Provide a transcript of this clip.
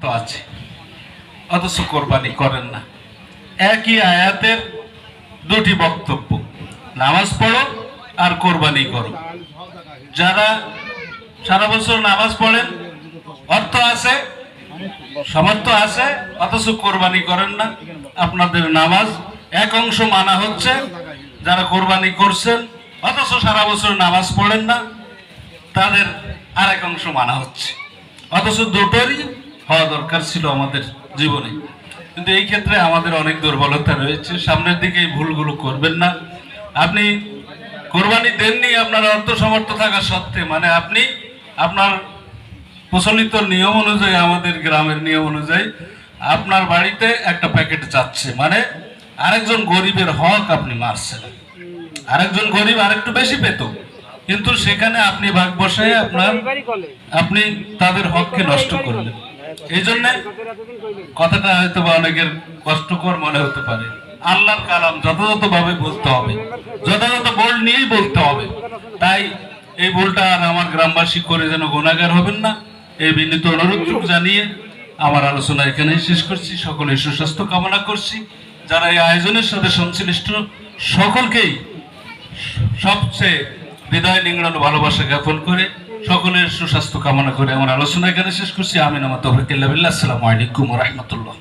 তো আছে। অথচ কোরবানি করেন না। একই আয়াতের দুটি বক্তব্য। নামাজ পড়ো আর কোরবানি করো। যারা সারা বছর নামাজ পড়েন, অর্থ আছে, সামর্থ্য আছে, অথচ কোরবানি করেন না। আপনাদের নামাজ এক অংশ মানা হচ্ছে, যারা কোরবানি করছেন, অথচ সারা বছর নামাজ পড়েন না, তাদের আরেক অংশ মানা হচ্ছে। অথচ দুটোরই হওয়া দরকার ছিল আমাদের জীবনে। কিন্তু এই ক্ষেত্রে আমাদের অনেক দুর্বলতা রয়েছে। সামনের দিকে এই ভুলগুলো করবেন না। আপনি কোরবানি দেননি, আপনার অর্থ সামর্থ্য থাকা সত্ত্বে। মানে আপনি আপনার প্রচলিত নিয়ম অনুযায়ী, আমাদের গ্রামের নিয়ম অনুযায়ী আপনার বাড়িতে একটা প্যাকেট যাচ্ছে। মানে আরেকজন গরিবের হক আপনি মারছেন। আরেকজন গরিব আরেকটু বেশি পেত। কিন্তু সেখানে আপনি ভাগ বসায় আপনার আপনি তাদের হককে নষ্ট করলেন। এই জন্য কথাটা হয়তো বা অনেকের কষ্টকর মনে হতে পারে। আল্লাহর কালাম যথাযথ ভাবে বলতে হবে। যথাযথ বোল নিয়েই বলতে হবে। তাই এই আর আমার গ্রামবাসী করে যেন গুণাগার হবেন না, এই বিনীত জানিয়ে আমার আলোচনা এখানেই শেষ করছি। সকলের সুস্বাস্থ্য কামনা করছি। যারা এই আয়োজনের সাথে সংশ্লিষ্ট, সকলকেই সবচেয়ে হৃদয় নিংড়ানো ভালোবাসা জ্ঞাপন করে সকলের সুস্বাস্থ্য কামনা করে আমার আলোচনা এখানে শেষ করছি। আমিন, আমার তফরিকুল্লাহ আসসালামু আলাইকুম রহমতুল্লাহ।